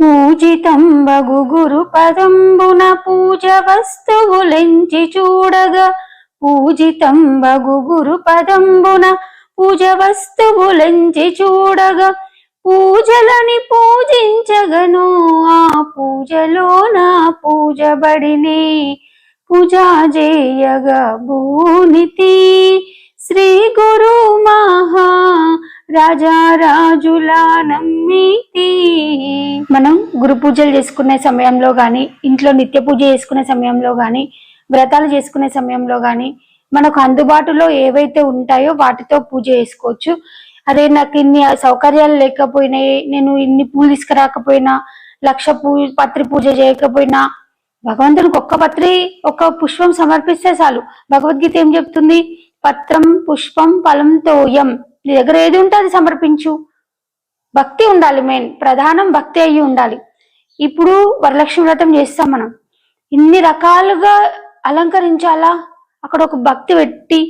పూజితం బగు గురు పదంబున పూజ వస్తువులెంచి చూడగా పూజితం బగు గురు పదంబున పూజ వస్తువులెంచి చూడగా పూజలని పూజించగను ఆ పూజలో నా పూజబడినే పూజా చేయగా భూనితి. శ్రీ గురు మహా రాజారాజులా నమ్మితి మనం గురు పూజలు చేసుకునే సమయంలో కానీ ఇంట్లో నిత్య పూజ చేసుకునే సమయంలో కానీ వ్రతాలు చేసుకునే సమయంలో కానీ మనకు అందుబాటులో ఏవైతే ఉంటాయో వాటితో పూజ చేసుకోవచ్చు. అదే నాకు ఇన్ని సౌకర్యాలు లేకపోయినాయి నేను ఇన్ని పూలు తీసుకురాకపోయినా లక్ష పూ పత్రి పూజ చేయకపోయినా భగవంతునికి ఒక్క పత్రి ఒక్క పుష్పం సమర్పిస్తే చాలు. భగవద్గీత ఏం చెప్తుంది? పత్రం పుష్పం ఫలం తోయం. నీ దగ్గర ఏది ఉంటే అది సమర్పించు. భక్తి ఉండాలి మెయిన్. ప్రధానం భక్తి అయ్యి ఉండాలి. ఇప్పుడు వరలక్ష్మి వ్రతం చేస్తాం మనం. ఇన్ని రకాలుగా అలంకరించాలా? అక్కడ ఒక భక్తి పెట్టి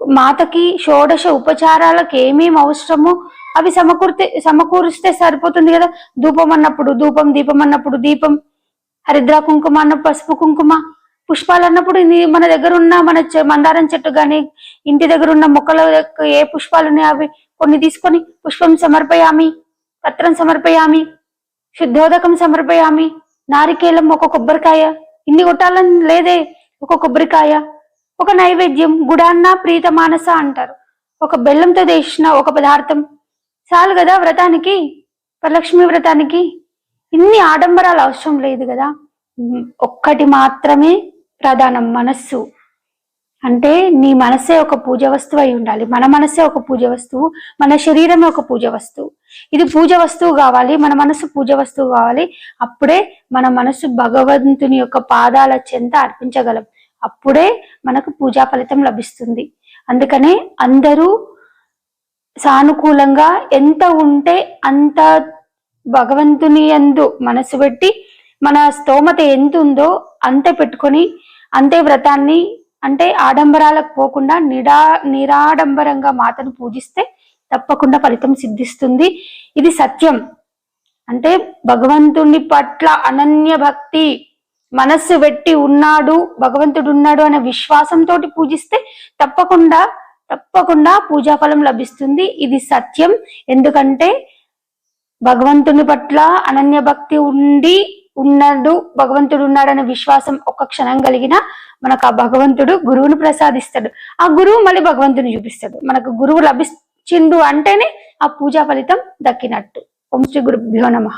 మాతకి షోడశ ఉపచారాలకు ఏమేమి అవసరమో అవి సమకూర్తే సమకూరిస్తే సరిపోతుంది కదా. ధూపం అన్నప్పుడు ధూపం దీపం అన్నప్పుడు దీపం హరిద్ర కుంకుమ అన్న పసుపు కుంకుమ పుష్పాలు అన్నప్పుడు మన దగ్గర ఉన్న మన మందారం చెట్టు కానీ ఇంటి దగ్గర ఉన్న మొక్కల ఏ పుష్పాలు ఉన్నాయో అవి కొన్ని తీసుకొని పుష్పం సమర్పయామి పత్రం సమర్పయామి శుద్ధోదకం సమర్పయామి నారికేలం ఒక కొబ్బరికాయ ఇన్ని కొట్టాలని లేదే ఒక కొబ్బరికాయ. ఒక నైవేద్యం గుడాన్న ప్రీత మానస అంటారు. ఒక బెల్లంతో చేసిన ఒక పదార్థం. చాలు కదా వ్రతానికి వరలక్ష్మి వ్రతానికి. ఇన్ని ఆడంబరాలు అవసరం లేదు కదా. ఒక్కటి మాత్రమే ప్రధానం మనస్సు. అంటే నీ మనసే ఒక పూజ వస్తువు అయి ఉండాలి. మన మనసే ఒక పూజ వస్తువు మన శరీరమే ఒక పూజ వస్తువు. ఇది పూజ వస్తువు కావాలి మన మనసు పూజ వస్తువు కావాలి అప్పుడే మన మనసు భగవంతుని యొక్క పాదాల చెంత అర్పించగలం. అప్పుడే మనకు పూజా ఫలితం లభిస్తుంది. అందుకనే అందరూ సానుకూలంగా ఎంత ఉంటే అంత భగవంతుని యందు మనసు పెట్టి మన స్తోమత ఎంత ఉందో అంతే పెట్టుకొని అంతే వ్రతాన్ని అంటే ఆడంబరాలకు పోకుండా నిడా నిరాడంబరంగా మాతను పూజిస్తే తప్పకుండా ఫలితం సిద్ధిస్తుంది. ఇది సత్యం. అంటే భగవంతుని పట్ల అనన్య భక్తి మనస్సు పెట్టి ఉన్నాడు భగవంతుడు ఉన్నాడు అనే విశ్వాసంతో పూజిస్తే తప్పకుండా తప్పకుండా పూజాఫలం లభిస్తుంది. ఇది సత్యం. ఎందుకంటే భగవంతుని పట్ల అనన్య భక్తి ఉండి ఉన్నాడు భగవంతుడు ఉన్నాడనే విశ్వాసం ఒక్క క్షణం కలిగిన మనకు ఆ భగవంతుడు గురువును ప్రసాదిస్తాడు. ఆ గురువు మళ్ళీ భగవంతుని చూపిస్తాడు. మనకు గురువు లభించిండు అంటేనే ఆ పూజా ఫలితం దక్కినట్టు. ఓం శ్రీ గురుభ్యో నమః.